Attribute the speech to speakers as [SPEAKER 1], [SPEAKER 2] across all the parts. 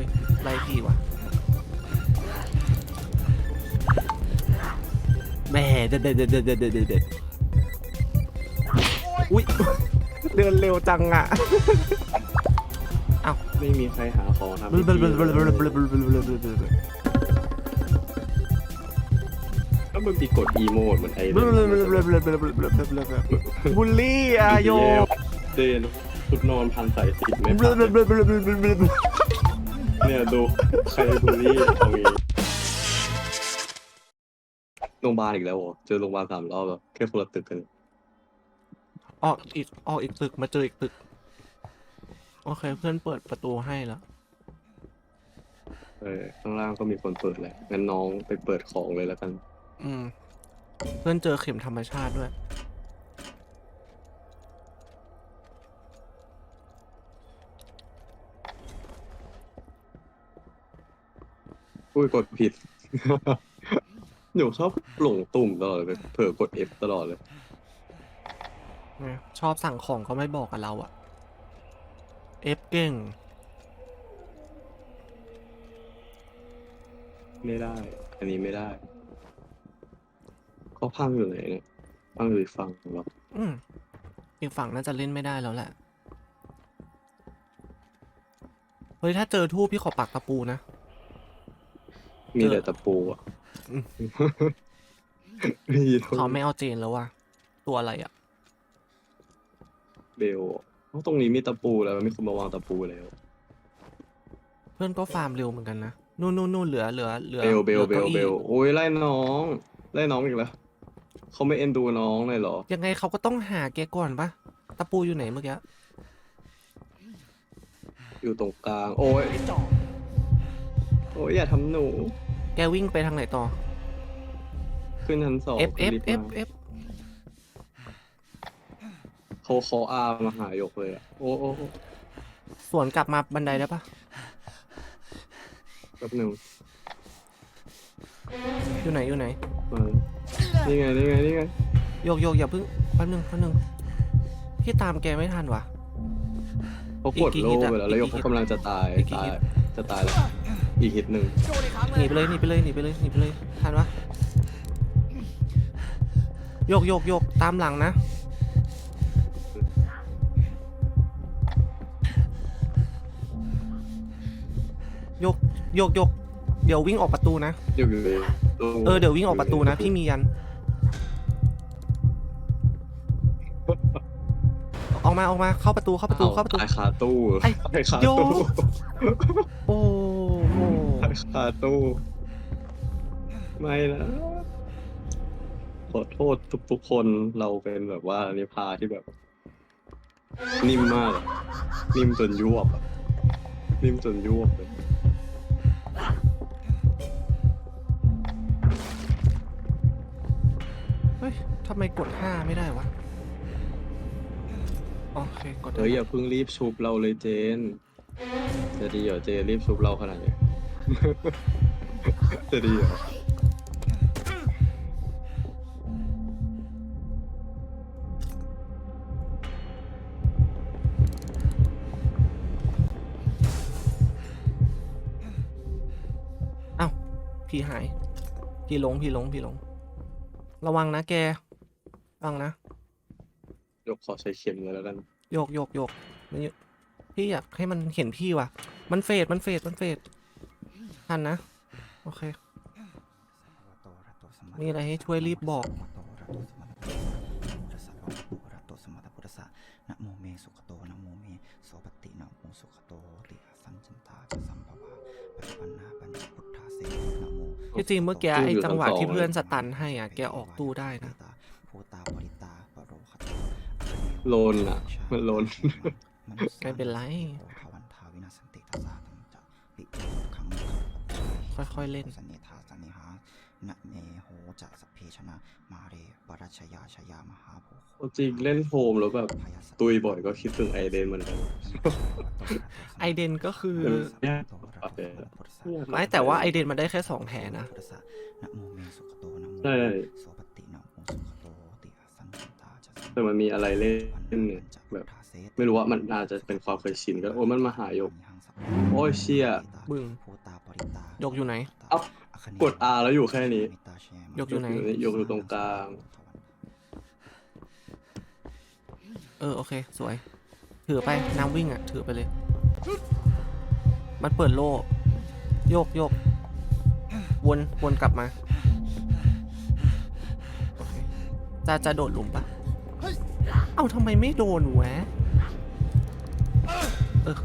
[SPEAKER 1] ฮ้ยไล่พี่ว่ะแม่เด็ดเด็ดเด็ดเด็ดเด็ดเด็ดอุ้ยเดินเร็วจังอะเอ้า
[SPEAKER 2] ไม่มีใครหาของทำถ้ามันปีกดอีโมดเหมือนไอ้
[SPEAKER 1] บุลลี่อะโย
[SPEAKER 2] เดนชุดนอนพันใส่สิบเม่
[SPEAKER 1] ผ่า
[SPEAKER 2] น เนี่ยดูใครบูลลี่เอางี้โรงพยาบาลอีกแล้วเหรอเจอโรงพยาบาลสามรอบแล้วแค่คนละตึกกัน
[SPEAKER 1] ออกอีกออกอีกตึกมาเจออีกตึก โอเคเพื่อนเปิดประตูให้แล้ว
[SPEAKER 2] เออข้างล่างก็มีคนเปิดแหละงั้นน้องไปเปิดของเลยแล้วกัน
[SPEAKER 1] อืม เพื่อนเจอเข็มธรรมชาติด้วย
[SPEAKER 2] อุ้ยกดผิด หนูชอบหลงตุ่มตลอดเลยเผลอกด F ตลอดเลย
[SPEAKER 1] ชอบสั่งของก็ไม่บอกกับเราอะเอฟเก่ง
[SPEAKER 2] ไม่ได้ อันนี้ไม่ได้เขาพังอยู่ไหนเนี่ยพังอยู่อีกฝั่งของเรา
[SPEAKER 1] อืมอีกฝั่งน่าจะเล่นไม่ได้แล้วแหละ เฮ้ย ถ้าเจอทูบพี่ขอปักตะปูนะ
[SPEAKER 2] มีแต่ตะปูอะ
[SPEAKER 1] อืม
[SPEAKER 2] มีแต่
[SPEAKER 1] เขาไม่เอาเจนแล้วว่ะ ตัวอะไรอะ
[SPEAKER 2] เบลเพราะตรงนี้มีตะปูแล้วมีคนมาวางตะปูแล้ว
[SPEAKER 1] เพื่อนก็ฟาร์มเร็วเหมือนกันนะ นู่นนู่นนู่นเหลือเหลือเหลือ
[SPEAKER 2] เบลเบล
[SPEAKER 1] ห
[SPEAKER 2] เบ
[SPEAKER 1] อ
[SPEAKER 2] ล
[SPEAKER 1] ก้าอี้
[SPEAKER 2] เบลโอ้ยไล่น้องไล่น้องอีกแล้วเขาไม่เอ็นดูน้องเลยเหรอ
[SPEAKER 1] ยังไงเขาก็ต้องหาแกก่อนปะตะปูอยู่ไหนเมื่อกี้
[SPEAKER 2] อยู่ตรงกลาง โอ้ยโอ้ยอย่าทำหนู
[SPEAKER 1] แกวิ่งไปทางไหนต่อ
[SPEAKER 2] ขึ้นชั้นสอง
[SPEAKER 1] F
[SPEAKER 2] ขึ้น
[SPEAKER 1] F
[SPEAKER 2] ลิฟต์
[SPEAKER 1] F
[SPEAKER 2] มา
[SPEAKER 1] F
[SPEAKER 2] เขาเขาอามาหายกเลยอะโอ้โอ้โอ้
[SPEAKER 1] สวนกลับมาบันไดได้ปะ
[SPEAKER 2] แป๊บหนึ่ง
[SPEAKER 1] อยู่ไหนอยู่ไหน
[SPEAKER 2] มานี่ไงนี่ไงนี่ไง
[SPEAKER 1] โยกโยกอย่าเพิ่งแป๊บนึงแป๊บนึงพี่ตามแกไม่ทันวะ
[SPEAKER 2] เขากด
[SPEAKER 1] อีกกี่
[SPEAKER 2] โล่
[SPEAKER 1] ฮิตอะ
[SPEAKER 2] ไปแล้วแล้ว
[SPEAKER 1] อี
[SPEAKER 2] ย
[SPEAKER 1] ก
[SPEAKER 2] ก
[SPEAKER 1] กี่
[SPEAKER 2] เขากำลังจะตาย
[SPEAKER 1] อีกกี่
[SPEAKER 2] ตาย
[SPEAKER 1] ฮิต
[SPEAKER 2] จะตายแล้ว อีกฮิตหนึ่ง
[SPEAKER 1] หนีไปเลยหนีไปเลยหนีไปเลยหนีไปเลยทันปะโยกโยกโยกตามหลังนะโยกโยกโยกเดี๋ยววิ่งออกประตูนะ
[SPEAKER 2] อยู่เลย
[SPEAKER 1] เออเดี๋ยววิ่งออกประตูนะพี่มียันออกมาออกมาเข้าประตูเข้าประตูเข้าประตู
[SPEAKER 2] ตายคาตู้
[SPEAKER 1] ไอ้
[SPEAKER 2] ตายคา
[SPEAKER 1] โย
[SPEAKER 2] ตู้
[SPEAKER 1] โอ้ โห
[SPEAKER 2] ตายคาตู้ ไม่นะขอโทษทุกๆคนเราเป็นแบบว่านิพาที่แบบ นิ่มมากอะนิ่มจนยวบอะนิ่มจนยวบเลย
[SPEAKER 1] เฮ้ยทำไมกดห้าไม่ได้วะ โอเค กดได้
[SPEAKER 2] เฮ้ยอย่าเพิ่งรีบชุบเราเลยเจน จะดีเหรอเจนรีบชุบเราขนาดนี้ จะดีเหรอ
[SPEAKER 1] เอ้าพี่หาย พี่หลงพี่หลงพี่หลง ระวังนะแกระวังนะ
[SPEAKER 2] ยกขอใช้เข็มเลยแล้วกัน
[SPEAKER 1] โยกโยกโยกมันอยู่พี่อยากให้มันเห็นพี่ว่ะ มันเฟดมันเฟดมันเฟด ทันนะ โอเค มีอะไรให้ช่วยรีบบอก
[SPEAKER 3] นะโมเมสุขโตนะโมเมโสปฏินะโมสุขโตติสัมจันตาจะสัมภวะปัจจุบันนาปัญจพุทธาเสนะโม
[SPEAKER 1] ที่จริงเมื่อกี้
[SPEAKER 2] ตู้
[SPEAKER 1] ไอ้
[SPEAKER 2] อยู่
[SPEAKER 1] จังหวะ
[SPEAKER 2] ชั้นสอง
[SPEAKER 1] ที่เพื่อน
[SPEAKER 2] เลย
[SPEAKER 1] สตันให้อะแกออกตู้ได้นะ
[SPEAKER 3] ภูตาปริตาปโรคตา
[SPEAKER 2] โลนอะมันโลน
[SPEAKER 1] ไม่เป็นไร ค่อยๆเล่น
[SPEAKER 3] สันนิทาสันนิหานะเมโหจะสัพเพชนะ มาเรวรัชยาชยามหาโภโค
[SPEAKER 2] จริงเล่นโฮมแล้วแบบตุยบ่อยก็คิดถึงไอเดนเหมือนกัน
[SPEAKER 1] ไอเดนก็คือ
[SPEAKER 2] เออเนี่ย
[SPEAKER 1] ไม่แต่ว่าไอเดนมันได้แค่สองแผลนะ
[SPEAKER 3] นะโมเมสุขโตนะโม
[SPEAKER 2] ใช่
[SPEAKER 3] โสปฏินะโมสุขโตติสังสันตาจะสัม
[SPEAKER 2] แต่มันมีอะไรเล่น เนี่ยแบบไม่รู้ว่ามันอาจจะเป็นความเคยชินก็ได้โอ้ยมันมาหายก โอ้ยเชี่ย
[SPEAKER 1] บึ้งยกอยู่ไหน
[SPEAKER 2] เอ้ากด R แล้วอยู่แค่นี้
[SPEAKER 1] ยกอยู่ไหน
[SPEAKER 2] ยกอยู่ตรงกลาง
[SPEAKER 1] เออโอเค สวย ถือไปน้ำวิ่งอะ ถือไปเลย มันเปิดโล่โยกโยกวนวนกลับมาโอเคจะจะโดดหลุมปะ เอ้าทำไมไม่โดนวะเออโอ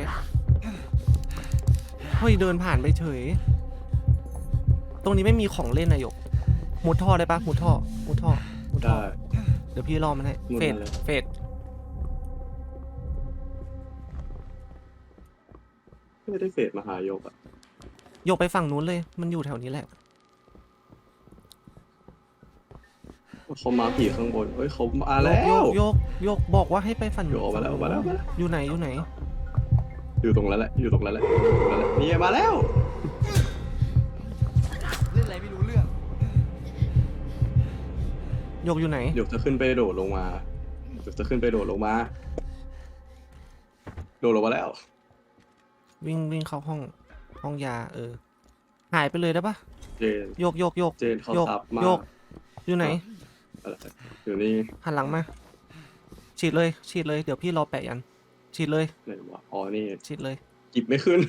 [SPEAKER 1] เคเฮ้ยเดินผ่านไปเฉย ตรงนี้ไม่มีของเล่นนายกมุดท่อได้ปะมุดท่อมุดท่อมุดท่อ
[SPEAKER 2] ได้
[SPEAKER 1] เดี๋ยวพี่รอมันให้
[SPEAKER 2] หมุน
[SPEAKER 1] เฟด
[SPEAKER 2] มาเลย
[SPEAKER 1] เฟด
[SPEAKER 2] ไม่ได้เฟดมาหายกอะ
[SPEAKER 1] โยกไปฝั่งนู้นเลย มันอยู่แถวนี้แหละ
[SPEAKER 2] เขามาผีข้างบนเอ้ยเขามา
[SPEAKER 1] โย
[SPEAKER 2] แล้
[SPEAKER 1] กโยวกโยกโยกบอกว่าให้ไปฝั่ง
[SPEAKER 2] โยกออกมาแล้วออกมาแล้วออกมาแล้ว
[SPEAKER 1] อยู่ไหนอยู่ไหน
[SPEAKER 2] อยู่ตรงนั้นแหละ อยู่ตรงนั้นแหละอยู่ตรงนั้นแหละนี่ไงมาแล้ว
[SPEAKER 4] เล่นอะไรไม่รู้เรื่อง
[SPEAKER 1] โยกอยู่ไหน
[SPEAKER 2] เดี๋ยวจะขึ้นไปโดดลงมา เดี๋ยวจะขึ้นไปโดดลงมา โดดลงมาแล้ว
[SPEAKER 1] วิ่งวิ่งเข้าห้องห้องยา เออ หายไปเลยได้ปะ
[SPEAKER 2] เจน
[SPEAKER 1] โยกโยกโยก
[SPEAKER 2] เจนเขา
[SPEAKER 1] โยก
[SPEAKER 2] ทับมา
[SPEAKER 1] โยก อยู่ไหน
[SPEAKER 2] อะไรอยู่นี่
[SPEAKER 1] หันหลังมา ฉีดเลย ฉีดเลย เดี๋ยวพี่รอแปะยัน ฉีดเลย
[SPEAKER 2] ไหนวะอ๋อนี่
[SPEAKER 1] ฉีดเลย
[SPEAKER 2] จิบไม่ขึ้น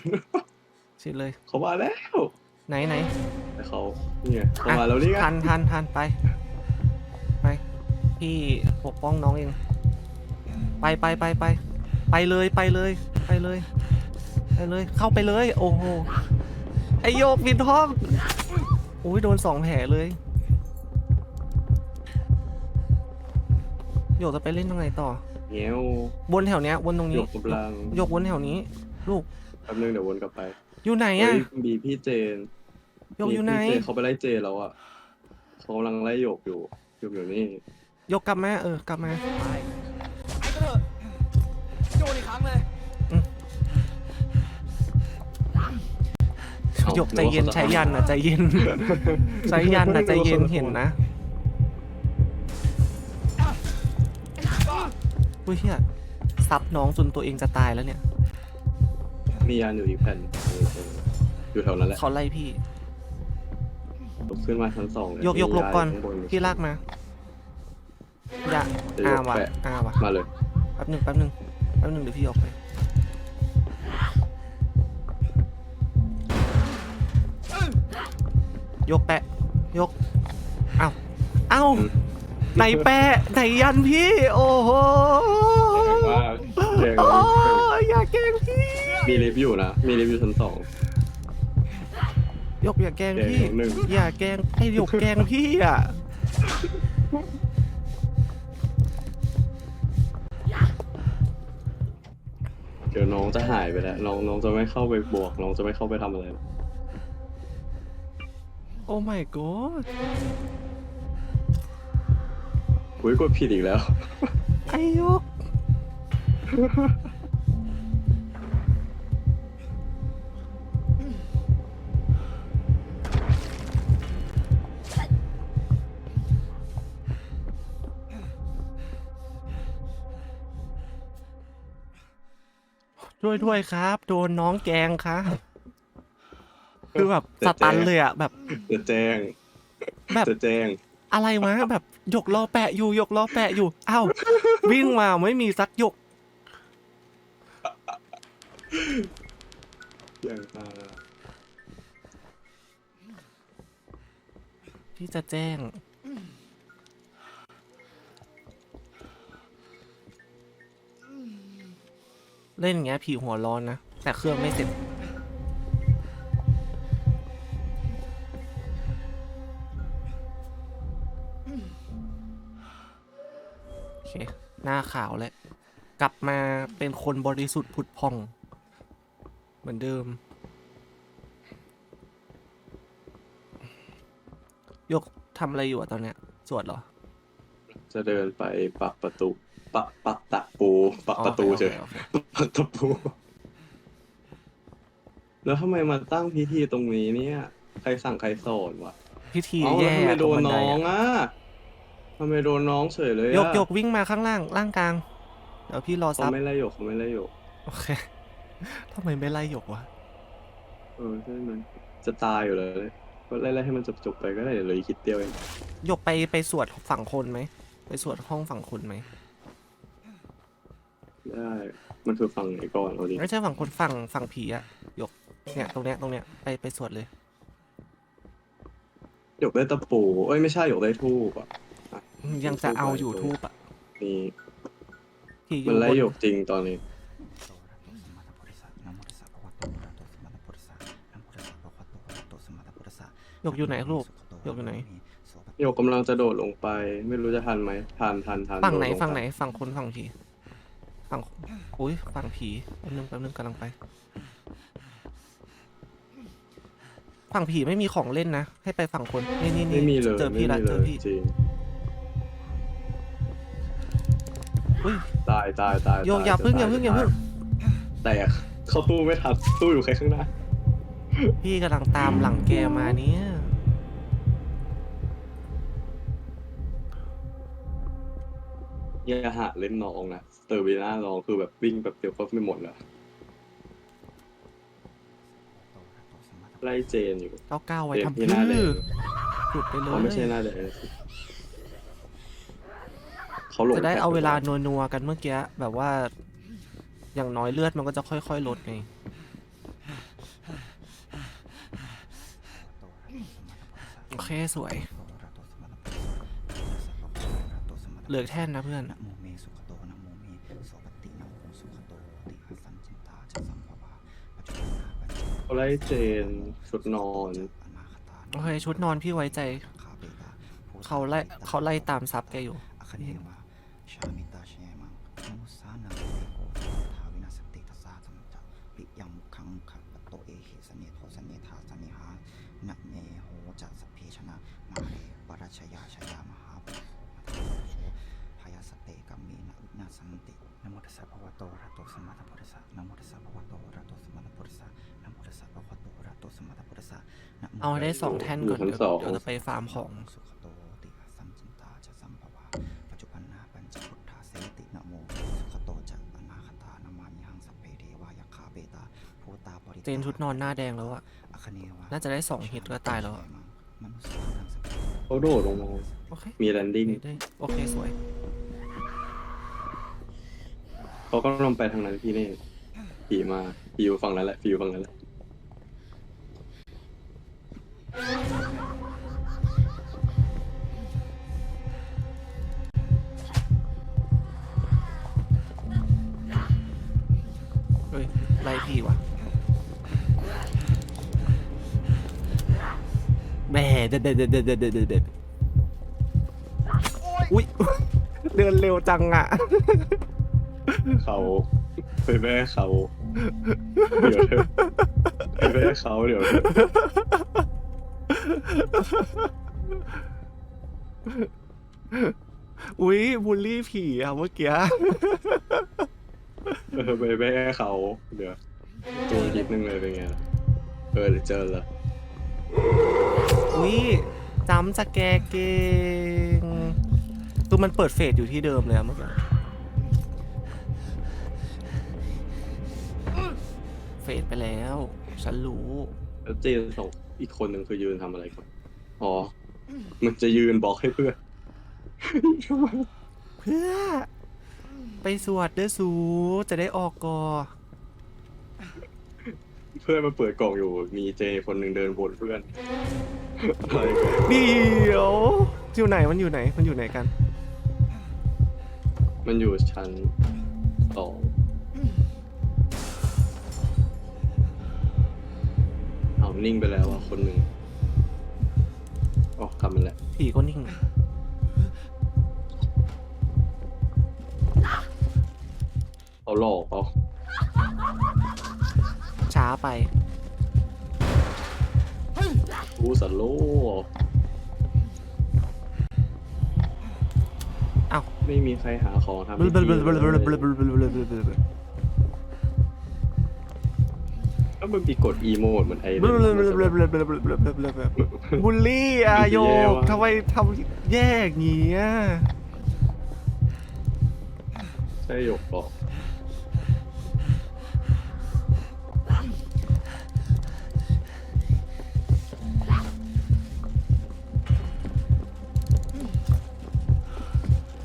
[SPEAKER 1] ฉีดเลย
[SPEAKER 2] เขามาแล้ว
[SPEAKER 1] ไหนไหน
[SPEAKER 2] แต่เขานี่ไงเขามาแล้วนี่ไง
[SPEAKER 1] ทันทันทันไป ไป พี่ปกป้องน้องเอง ไปไปไปไป ไปเลยไปเลย ไปเลย ไปเลย เข้าไปเลย โอ้โห ไอโยกวินท้องโอ้ยโดนสองแผลเลย โยกจะไปเล่นตรงไหนต่อ
[SPEAKER 2] เงี้ยว
[SPEAKER 1] วนแถวเนี้ยวนตรง
[SPEAKER 2] หย
[SPEAKER 1] นี้
[SPEAKER 2] กกำลัง
[SPEAKER 1] โยกวนแถวนี้ ลูก
[SPEAKER 2] แป๊บนึงเดี๋ยววนกลับไป
[SPEAKER 1] อยู่ไหน
[SPEAKER 2] เฮ้
[SPEAKER 1] อะ
[SPEAKER 2] ยมีพี่เจน
[SPEAKER 1] โยกอยู่ไหน
[SPEAKER 2] มีพี่เจนเขาไปไล่เจนแล้วอะเขากำลังไล่หยกอยู่หยกอยู่นี่
[SPEAKER 1] โยกกลับมาเออกลับมา
[SPEAKER 4] ไปไอ้ก็เถอะโดนอีกครั้งเลย
[SPEAKER 2] อ้า
[SPEAKER 1] หยกใจเย็น
[SPEAKER 2] นึกว่าขาจะ
[SPEAKER 1] ใช้ยันนะใจเย็น ใช้ยันนะใจเย็นเห็นนะ อุ้ยเฮียซับน้องจนตัวเองจะตายแล้วเนี่ย
[SPEAKER 2] มียันอยู่อีกแผ่นเออเอออยู่แถวนั้นแหละ
[SPEAKER 1] เขาไล่พี่
[SPEAKER 2] ลุกขึ้นมาชั้นสองเลย
[SPEAKER 1] ยกยกหลบก่อน
[SPEAKER 2] มียายู่ข้างบ
[SPEAKER 1] พี่ลากมาอย่า
[SPEAKER 2] เดี๋ยว
[SPEAKER 1] อาย
[SPEAKER 2] ก
[SPEAKER 1] ว่ะ
[SPEAKER 2] แปะ
[SPEAKER 1] อาว่ะ
[SPEAKER 2] มาเลย
[SPEAKER 1] แป๊บหนึ่งแป๊บหนึ่งแป๊บหนึ่งเดี๋ยวพี่ออกไปยกแปะ ยก เอ้า เอ้า
[SPEAKER 2] อืม
[SPEAKER 1] ไหนแปะไหนยันพี่ โอ้โห
[SPEAKER 2] ว่าแกง
[SPEAKER 1] โอ้ยอย่าแกล้งพี่
[SPEAKER 2] มีลิฟต์อยู่นะ มีลิฟต์อยู่ชั้นสอง
[SPEAKER 1] ยกอย่าแกล้ง
[SPEAKER 2] แกล้ง
[SPEAKER 1] พี่
[SPEAKER 2] หนึ่ง
[SPEAKER 1] อย่าแกล้งไอ้ยกแกล้งพี่อะ
[SPEAKER 2] เดี๋ยวน้องจะหายไปแล้วน้องน้องจะไม่เข้าไปบวก น้องจะไม่เข้าไปทำอะไร
[SPEAKER 1] โอ้ my god
[SPEAKER 2] อุ้ยกดผิดอีกแล้ว
[SPEAKER 1] ไอ้ยกช่วยด้วยครับ โดนน้องแกล้งครับคือแบบสตันเลยอะแบบ
[SPEAKER 2] จะแจ้ง
[SPEAKER 1] แบบ
[SPEAKER 2] จะแจ้ง
[SPEAKER 1] อะไรวะแบบหยกล้อแปะอยู่หยกล้อแปะอยู่อ้าววิ่งมาไม่มีสักหยก
[SPEAKER 2] อย่างอ่า
[SPEAKER 1] ที่จะแจ้ง เล่นอย่างเงี้ยผีหัวร้อนนะ แต่เครื่องไม่เสร็จ เค หน้าขาวแล้ว กลับมาเป็นคนบริสุทธิ์ผุดพอง เหมือนเดิม ยกทำอะไรอยู่อะตอนเนี้ย สวดเหรอ
[SPEAKER 2] จะเดินไปปักประตู ปักปักตะปู ปัก
[SPEAKER 1] อ๋อ
[SPEAKER 2] ประตู
[SPEAKER 1] โอค
[SPEAKER 2] เฉย
[SPEAKER 1] โอเค
[SPEAKER 2] ปักตะปู แล้วทำไมมาตั้งพิธีตรงนี้เนี่ย ใครสั่งใครสอนวะ
[SPEAKER 1] พิธี
[SPEAKER 2] เอ้า
[SPEAKER 1] แย่
[SPEAKER 2] แล้วทำไมโดน
[SPEAKER 1] ตรงบั
[SPEAKER 2] น้อง
[SPEAKER 1] ไดะ
[SPEAKER 2] อะ ทำไมโดนน้องเฉยเลยอะ
[SPEAKER 1] ยกยกวิ่งมาข้างล่างล่างกลาง เดี๋ยวพี่รอ
[SPEAKER 2] เขา
[SPEAKER 1] ซับ
[SPEAKER 2] ไม่ไล่หยกเขาไม่ไล่หยก
[SPEAKER 1] โอเค ทำไมไม่ไล่หยกวะ
[SPEAKER 2] เออใช่มันจะตายอยู่เลยก็ไล่ไล่ให้มันจบจบๆไปก็ได้เดี๋ยวเหลยคิดเดียวเอง
[SPEAKER 1] หยกไปไปสวดฝั่งคนไหม ไปสวดห้องฝั่งคนไหม
[SPEAKER 2] ได้มันคือฝั่งไหนก่อนเอาดิ
[SPEAKER 1] ไม่ใช่ฝั่งคนฝั่งฝั่งผีอะหยก เนี่ยตรงเนี้ยตรงเนี้ยไปไปสวดเลย
[SPEAKER 2] หยกได้ตะปูเอ้ยไม่ใช่หยกได้ทูบอะ
[SPEAKER 1] ยังจะเอาอยู่ทูบอะ
[SPEAKER 2] นี่
[SPEAKER 1] ผีอ
[SPEAKER 2] มัน
[SPEAKER 1] ยู่
[SPEAKER 2] ไล่
[SPEAKER 1] บน
[SPEAKER 2] หยกจริงตอนนี้
[SPEAKER 1] หยกอยู่ไหนลูกหยกอยู่ไหน
[SPEAKER 2] หยกกำลังจะโดดลงไป ไม่รู้จะทันไหมทันทันทัน
[SPEAKER 1] ฝั่งไหน
[SPEAKER 2] โดดลป
[SPEAKER 1] ฝั่งไหนฝั่งคนฝั่งผีฝั่งอุ้ยฝั่งผีแป๊บนึงแป๊บนึงกำลังไป ฝั่งผีไม่มีของเล่นนะ ให้ไปฝั่งคนนี่นี่
[SPEAKER 2] ไม่
[SPEAKER 1] นี่
[SPEAKER 2] มีเลย
[SPEAKER 1] เจอพี่ละ
[SPEAKER 2] ไม่มี
[SPEAKER 1] เจอ
[SPEAKER 2] เลย
[SPEAKER 1] พี่
[SPEAKER 2] จริง
[SPEAKER 1] อุ้ย
[SPEAKER 2] ตายตายตาย
[SPEAKER 1] โยก
[SPEAKER 2] ต
[SPEAKER 1] อย่า
[SPEAKER 2] จะ
[SPEAKER 1] พึ่งอย่า
[SPEAKER 2] ต
[SPEAKER 1] พึ่งอย่าพึ่ง
[SPEAKER 2] แตกเข้าตู้ไม่ทันตู้อยู่ใครข้างหน้า
[SPEAKER 1] พี่กำลังตามหลังแกมาเนี่ย
[SPEAKER 2] อย่าหาเล่นน้องนะเตอร์วีน่าน้องคือแบบวิ่งแบบเดียวก็ไม่หมดแล้วไล่เจนอยู่
[SPEAKER 1] เก้าเก้าไว้
[SPEAKER 2] เจน
[SPEAKER 1] ทำ
[SPEAKER 2] ที่
[SPEAKER 1] พื้
[SPEAKER 2] หน้าแด
[SPEAKER 1] องหยุดไปเล
[SPEAKER 2] เขาไม่ใช่ห
[SPEAKER 1] ย
[SPEAKER 2] น้าแดง ขาลง
[SPEAKER 1] จะได้เอาเวลา
[SPEAKER 2] นั
[SPEAKER 1] วๆกันเมื่อกี้แบบว่า อย่างน้อยเลือดมันก็จะค่อยๆลดไงโอเคสวย เหลือแท่นนะเพื่อน
[SPEAKER 2] ไล่เจนชุดนอน
[SPEAKER 1] โอเคชุดนอนพี่ไว้ใจ
[SPEAKER 3] เขา
[SPEAKER 1] ไล่เขาไล่ตามซับแกอยู่
[SPEAKER 3] ชยาชยามหาปุโโชพยาสเตกัมเมนะวินาสันตินะโมตัสสะภะคะวะโตอะระหะโตสัมมาสัมพุทธัสสะนะโมตัสสะภะคะวะโตอะระหะโตสัมมาสัมพุทธัสสะนะโมตัสสะภะคะวะโตอะระหะโตสัมมาสัมพุทธัสสะนะโม
[SPEAKER 1] เอาให้ได้สองแท่นก่อน
[SPEAKER 2] อยู่
[SPEAKER 1] เดี๋ยว
[SPEAKER 2] ชั้นสอง
[SPEAKER 1] เดี๋ยวจะไปฟาร์มของ
[SPEAKER 3] สุขโตติสัมจินตาจะสัมภวาปัจจุบันนาปัญจพุทธาเสตินะโมสุขโตจะอนาคตานามามิหังสัพเพเทวายัคขาเบตาภูตาปริตา
[SPEAKER 1] เจนชุดนอนหน้าแดงแล้วอะ
[SPEAKER 3] อคเนวา
[SPEAKER 1] น่าจะได้สองฮิตก็ตายแล้วอะ
[SPEAKER 3] มนุษย์นังสัพ เพ
[SPEAKER 2] เขาโดดลงมา
[SPEAKER 1] โอเค
[SPEAKER 2] มีแลนดิ้ง
[SPEAKER 1] ได้โอเคสวย
[SPEAKER 2] เขาก็ลงไปทางนั้นพี่เน่ผีมาผีอยู่ฝั่งนั้นแหละผีอยู่ฝั่งนั้นแหละ
[SPEAKER 1] เด็ดเด็ดเด็ดเด็ดเด็ดอุ้ยเดินเร็วจังอะ
[SPEAKER 2] เขาไปแม่เขาเดี๋ยวเถอะไปแม่เขาเดี๋ยวเถอะ
[SPEAKER 1] อุ้ยบูลลี่ผีอะเมื่อกี้
[SPEAKER 2] เออไปแม่เขาเดี๋ยวจูนนิดนึงเลยเป็นไงล่ะเออเดี๋ยวเจอละ
[SPEAKER 1] อุ้ยจำสแกร์เก่งคือมันเปิดเฟสอยู่ที่เดิมเลยอะเมื่อกี้เฟสไปแล้ว ฉันรู้
[SPEAKER 2] แล้วเจนสองอีกคนหนึ่งคือยืนทำอะไรก่อนอ๋อ มันจะยืนบอกให้เพื่อน
[SPEAKER 1] เพื่อ ไปสวดเด้อสูจะได้ออกกอ
[SPEAKER 2] เพื่อนมาเปิดกล่องอยู่ มีเจคนหนึ่งเดินวนเพื่อนอะไรกัน
[SPEAKER 1] เดี๋ยวอยู่ไหนมันอยู่ไหนมันอยู่ไหนกัน
[SPEAKER 2] มันอยู่ชั้นสองเอานิ่งไปแล้วอะคนหนึ่งอ๋อกลับมาแล้ว
[SPEAKER 1] ผีก็นิ่ง
[SPEAKER 2] เขาหลอกเอา
[SPEAKER 1] ช้าไป
[SPEAKER 2] กูสโลเอาไม่มีใครหาของทำ
[SPEAKER 1] ให้
[SPEAKER 2] พี่เลย
[SPEAKER 1] แล้
[SPEAKER 2] วมันมีกดอีโมดเหมือนไอ้
[SPEAKER 1] นั่นบุลลี่อาโยกทำไมทำแย่อย่างนี้
[SPEAKER 2] ใช่หยกบอก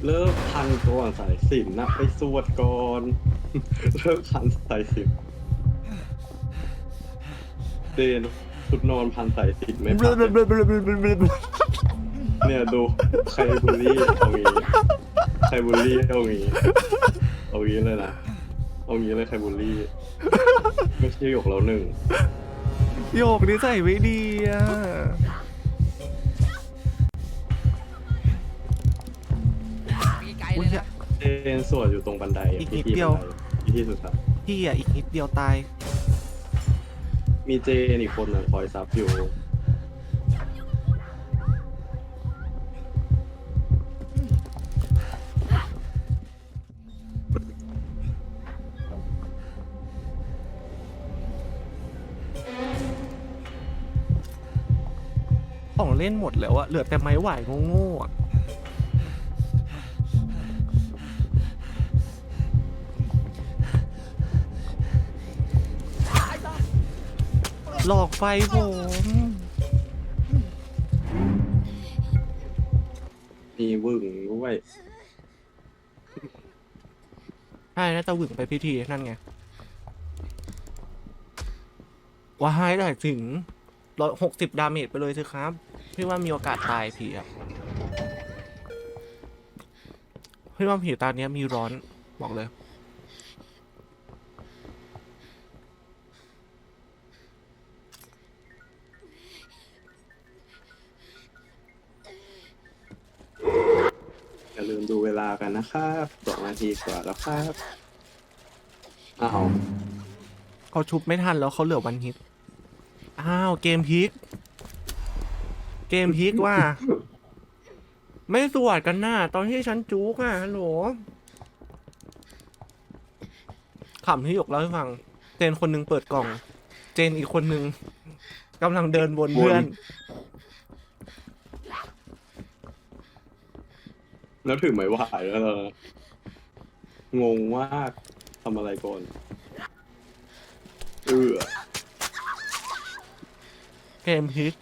[SPEAKER 2] เลิกพันก่อนสายสินนะไปสวดก่อนเลิกพันสายสินเดนชุดนอนพันสายสินไม่พันเลยเนี่ยดูใครบูลลี่เอางี้ใครบูลลี่เอางี้เอางี้เลยนะเอางี้เลยใครบูลลี่ไม่ใช่หยกเราหนึ่ง
[SPEAKER 1] โยกนิสัยไม่ดีอะ
[SPEAKER 4] ไปไกลๆเลยนะ
[SPEAKER 2] เจนสวดอยู่ตรงบันไดะ
[SPEAKER 1] อีกนิด
[SPEAKER 2] ที่
[SPEAKER 1] เดียว
[SPEAKER 2] บันไที่ที่สุดท้าย
[SPEAKER 1] พี่อะอีกนิดเดียวตาย
[SPEAKER 2] มีเจนอีกคนน่ะคอยซับอยู่
[SPEAKER 1] ของเล่นหมดแล้วอะเหลือแต่ไม้ไหวโง่ๆอะ หลอกไฟผม
[SPEAKER 2] มีวึ่งด้วย
[SPEAKER 1] ใช่น่าจะวึงไปพิธีนั่นไงว่าให้ได้ถึงร้อยหกสิบดาเมจไปเลยสิครับ พี่ว่ามีโอกาสตายผีอะพี่ว่าผีตาเนี้ยมีร้อนบอกเลย
[SPEAKER 2] นะครับสองนาทีกว่าแล้วครับอ้าว
[SPEAKER 1] เขาชุบไม่ทันแล้วเขาเหลือวันฮิต อ้าวเกมพลิก เกมพลิกว่า ไม่สวดกันหน้า ตอนที่ฉันจุกอะฮัลโหลขำที่หยกเล่าให้ฟัง เจนคนหนึงเปิดกล่อง เจนอีกคนหนึงกำลังเดินวนเพื่อน
[SPEAKER 2] แล้วถือไม้หวายแล้วเหรองงมากทำอะไรก่อน เออ
[SPEAKER 1] เกมฮิต